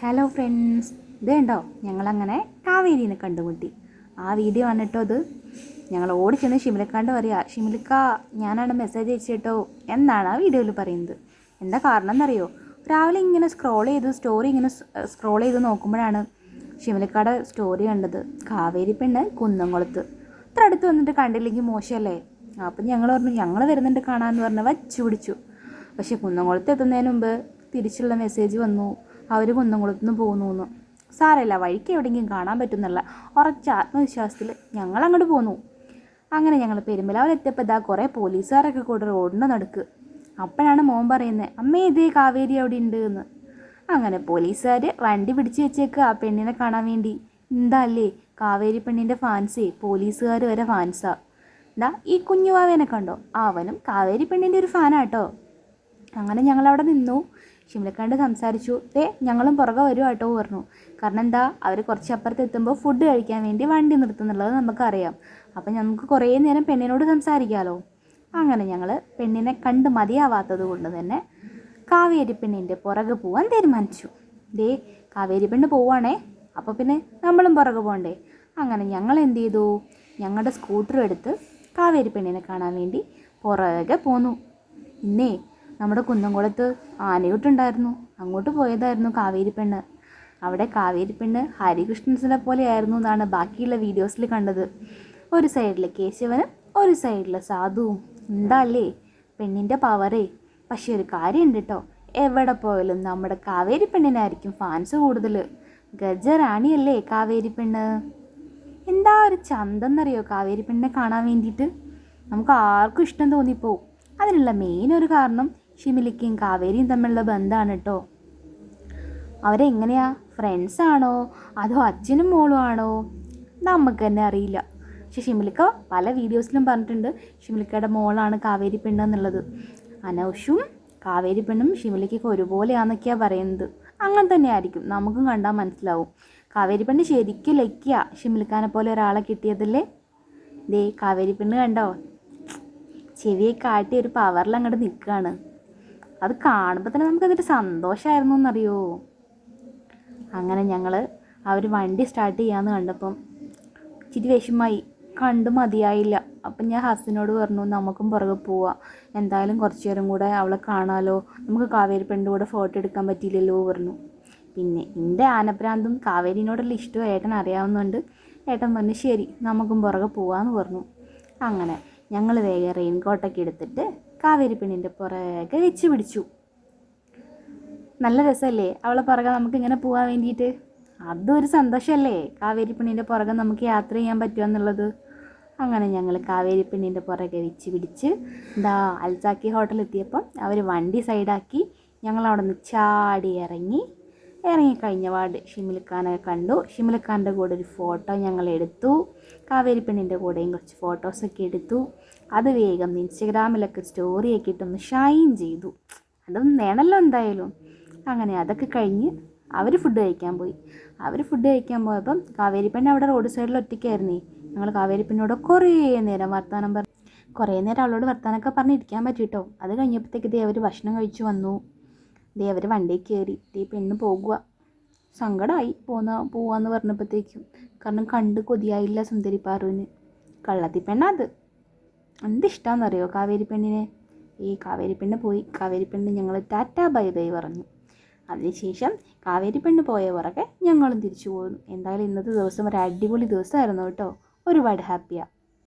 Hello friends ഇത് കണ്ടോ? ഞങ്ങളങ്ങനെ കാവേരിന്ന് കണ്ടുമുട്ടി. ആ വീഡിയോ ആണ് കേട്ടോ അത് ഞങ്ങൾ ഓടിച്ചെന്ന് ഷിമിലക്കാണ്ട് പറയാ ഷിമിലിക്ക ഞാനാണ് മെസ്സേജ് അയച്ചിട്ടോ? എന്നാണ് ആ വീഡിയോയിൽ പറയുന്നത്. എന്താ കാരണം എന്നറിയോ രാവിലെ ഇങ്ങനെ സ്ക്രോൾ ചെയ്ത് സ്റ്റോറി ഇങ്ങനെ സ്ക്രോൾ ചെയ്ത് നോക്കുമ്പോഴാണ് ഷിമിലിക്കാടെ സ്റ്റോറി കണ്ടത്. കാവേരി പെണ്ണ് കുന്നംകുളത്ത്. ഇത്ര അടുത്ത് വന്നിട്ട് കണ്ടില്ലെങ്കിൽ മോശമല്ലേ അപ്പം ഞങ്ങൾ പറഞ്ഞു ഞങ്ങൾ വരുന്നുണ്ട് കാണാമെന്ന് പറഞ്ഞ് വച്ചു പിടിച്ചു പക്ഷേ കുന്നംകുളത്ത് എത്തുന്നതിന് മുമ്പ് തിരിച്ചുള്ള മെസ്സേജ് വന്നു. അവർ കുന്നംകുളത്തുനിന്ന് പോകുന്നു എന്ന് സാരമില്ല വഴിക്ക് എവിടെയെങ്കിലും കാണാൻ പറ്റുന്നുള്ള ഉറച്ച ആത്മവിശ്വാസത്തിൽ ഞങ്ങൾ അങ്ങോട്ട് പോന്നു. അങ്ങനെ ഞങ്ങൾ പെരുമ്പലാവിൽ എത്തിയപ്പോൾ ഇതാ കുറേ പോലീസുകാരൊക്കെ കൂടെ റോഡിന്റെ നടുക്ക്. അപ്പോഴാണ് മോൻ പറയുന്നത് അമ്മേ ഇതേ കാവേരി അവിടെ ഉണ്ട് എന്ന് അങ്ങനെ പോലീസുകാർ വണ്ടി പിടിച്ച് വെച്ചേക്ക് ആ പെണ്ണിനെ കാണാൻ വേണ്ടി. എന്താ അല്ലേ കാവേരി പെണ്ണിന്റെ ഫാൻസേ പോലീസുകാർ വരെ ഫാൻസാ. എന്താ ഈ കുഞ്ഞുവാവേനെ കണ്ടോ? അവനും കാവേരി പെണ്ണിന്റെ ഒരു ഫാനാട്ടോ. അങ്ങനെ ഞങ്ങളവിടെ നിന്നു. ഷിംലക്കാണ്ട് സംസാരിച്ചു ദേ ഞങ്ങളും പുറകെ വരും കേട്ടോ പറഞ്ഞു. കാരണം എന്താ അവർ കുറച്ച് അപ്പുറത്ത് എത്തുമ്പോൾ ഫുഡ് കഴിക്കാൻ വേണ്ടി വണ്ടി നിർത്തുന്നുള്ളത് നമുക്കറിയാം. അപ്പം നമുക്ക് കുറേ നേരം പെണ്ണിനോട് സംസാരിക്കാമല്ലോ അങ്ങനെ ഞങ്ങൾ പെണ്ണിനെ കണ്ട് മതിയാവാത്തത് കൊണ്ട് തന്നെ കാവേരി പെണ്ണിന്റെ പുറകെ പോവാൻ തീരുമാനിച്ചു. ദേ കാവേരി പെണ്ണ് പോവാണേ അപ്പോൾ പിന്നെ നമ്മളും പുറകെ പോകണ്ടേ അങ്ങനെ ഞങ്ങൾ എന്ത് ചെയ്തു? ഞങ്ങളുടെ സ്കൂട്ടർ എടുത്ത് കാവേരി പെണ്ണിനെ കാണാൻ വേണ്ടി പുറകെ പോന്നു. ഇന്നേ നമ്മുടെ കുന്നംകുളത്ത് ആനയൂട്ടുണ്ടായിരുന്നു. അങ്ങോട്ട് പോയതായിരുന്നു കാവേരി പെണ്ണ്. അവിടെ കാവേരി പെണ്ണ് ഹരികൃഷ്ണൻസിനെ പോലെയായിരുന്നു എന്നാണ് ബാക്കിയുള്ള വീഡിയോസിൽ കണ്ടത്. ഒരു സൈഡിൽ കേശവനും ഒരു സൈഡിൽ സാധുവും. എന്താല്ലേ? പെണ്ണിന്റെ പവറേ പക്ഷെ ഒരു കാര്യമുണ്ട് കേട്ടോ എവിടെ പോയാലും നമ്മുടെ കാവേരി പെണ്ണിനായിരിക്കും ഫാൻസ് കൂടുതൽ ഗജറാണിയല്ലേ കാവേരി പെണ്ണ്? എന്താ ഒരു ചന്തെന്നറിയോ കാവേരി പെണ്ണിനെ കാണാൻ വേണ്ടിയിട്ട്? നമുക്ക് ആർക്കും ഇഷ്ടം തോന്നിപ്പോവും. അതിനുള്ള മെയിൻ ഒരു കാരണം ഷിമിലിക്കയും കാവേരിയും തമ്മിലുള്ള ബന്ധമാണ് കേട്ടോ അവരെങ്ങനെയാ? ഫ്രണ്ട്സ് ആണോ? അതോ അച്ഛനും മോളും ആണോ? നമുക്ക് തന്നെ അറിയില്ല. പക്ഷെ ഷിമിലിക്ക പല വീഡിയോസിലും പറഞ്ഞിട്ടുണ്ട് ഷിമിലിക്കയുടെ മോളാണ് കാവേരി പെണ്ണ് എന്നുള്ളത്. അനൗഷും കാവേരി പെണ്ണും ഷിമിലിക്കൊക്കെ ഒരുപോലെയാണെന്നൊക്കെയാണ് പറയുന്നത്. അങ്ങനെ തന്നെ ആയിരിക്കും. നമുക്കും കണ്ടാൽ മനസ്സിലാവും. കാവേരി പെണ്ണ് ശരിക്കും ലക്കിയ. ഷിമിലിക്കാനെ പോലെ ഒരാളെ കിട്ടിയതല്ലേ? ദേ കാവേരി പെണ്ണ് കണ്ടോ? ചെവിയെ കാട്ടി ഒരു പവറിൽ അങ്ങോട്ട് നിൽക്കുകയാണ് അത് കാണുമ്പോൾ തന്നെ നമുക്ക് നമുക്കതൊരു സന്തോഷമായിരുന്നു എന്നറിയോ അങ്ങനെ ഞങ്ങൾ അവർ വണ്ടി സ്റ്റാർട്ട് ചെയ്യാമെന്ന് കണ്ടപ്പം ഇച്ചിരി വിഷമായി. കണ്ടു മതിയായില്ല. അപ്പം ഞാൻ ഹസ്സിനോട് പറഞ്ഞു നമുക്കും പുറകെ പോവാം. എന്തായാലും കുറച്ച് നേരം കൂടെ അവളെ കാണാമല്ലോ നമുക്ക് കാവേരി പെണ്ണിന്റെ കൂടെ ഫോട്ടോ എടുക്കാൻ പറ്റിയില്ലല്ലോ പറഞ്ഞു. പിന്നെ എന്റെ ആനപ്രാന്തും കാവേരിനോടുള്ള ഇഷ്ടവും ഏട്ടൻ അറിയാവുന്നതുകൊണ്ട് ഏട്ടൻ പറഞ്ഞു ശരി നമുക്കും പുറകെ പോവാമെന്ന് പറഞ്ഞു. അങ്ങനെ ഞങ്ങൾ വേഗം റെയിൻ കോട്ടൊക്കെ എടുത്തിട്ട് കാവേരി പെണ്ണിന്റെ പുറകെ വെച്ച് പിടിച്ചു. നല്ല രസമല്ലേ അവളെ പുറകെ നമുക്ക് ഇങ്ങനെ പോകാൻ വേണ്ടിയിട്ട്. അതൊരു സന്തോഷമല്ലേ കാവേരി പെണ്ണിന്റെ പുറകെ നമുക്ക് യാത്ര ചെയ്യാൻ പറ്റുമോ എന്നുള്ളത്? അങ്ങനെ ഞങ്ങൾ കാവേരി പെണ്ണിന്റെ പുറകെ വെച്ച് പിടിച്ച് എന്താ അൽസാക്കി ഹോട്ടലെത്തിയപ്പം അവർ വണ്ടി സൈഡാക്കി ഞങ്ങൾ അവിടെ നിന്ന് ചാടി ഇറങ്ങി ഇറങ്ങിക്കഴിഞ്ഞ പാട് ഷിമിൽഖാനെ കണ്ടു. ഷിമിൽഖാന്റെ കൂടെ ഒരു ഫോട്ടോ ഞങ്ങൾ എടുത്തു. കാവേരി പെണ്ണിന്റെ കൂടെയും കുറച്ച് ഫോട്ടോസൊക്കെ എടുത്തു. അത് വേഗം ഇൻസ്റ്റഗ്രാമിലൊക്കെ സ്റ്റോറിയൊക്കെ ഇട്ടൊന്ന് ഷൈൻ ചെയ്തു. അതും വേണമല്ലോ എന്തായാലും. അങ്ങനെ അതൊക്കെ കഴിഞ്ഞ് അവർ ഫുഡ് കഴിക്കാൻ പോയി. അവർ ഫുഡ് കഴിക്കാൻ പോയപ്പം കാവേരി പെണ്ണ് അവിടെ റോഡ് സൈഡിൽ ഒറ്റയ്ക്കായിരുന്നേ. ഞങ്ങൾ കാവേരി പെണ്ണോട് കുറേ നേരം വർത്തമാനം പറഞ്ഞു കുറേ നേരം അവളോട് വർത്തമാനമൊക്കെ പറഞ്ഞിരിക്കാൻ പറ്റിയിട്ടോ അത് കഴിഞ്ഞപ്പോഴത്തേക്ക് അവർ ഭക്ഷണം കഴിച്ചു വന്നു. ദേ അവർ വണ്ടിയിൽ കയറി ദേ പെണ്ണ് പോകുക സങ്കടമായി പോന്ന പോവാന്ന് പറഞ്ഞപ്പോഴത്തേക്കും കാരണം കണ്ട് കൊതിയായില്ല സുന്ദരി പാറുവിന്. കള്ളത്തി പെണ്ണത് എന്ത് ഇഷ്ടമാണെന്നറിയോ കാവേരി പെണ്ണിനെ? ഈ കാവേരി പെണ്ണ് പോയി. കാവേരി പെണ്ണ് ഞങ്ങൾ ടാറ്റ ബൈ ബൈ പറഞ്ഞു. അതിനുശേഷം കാവേരി പെണ്ണ് പോയ പുറകെ ഞങ്ങളും തിരിച്ചു പോകുന്നു എന്തായാലും ഇന്നത്തെ ദിവസം ഒരു അടിപൊളി ദിവസമായിരുന്നു കേട്ടോ. ഒരുപാട് ഹാപ്പിയാണ്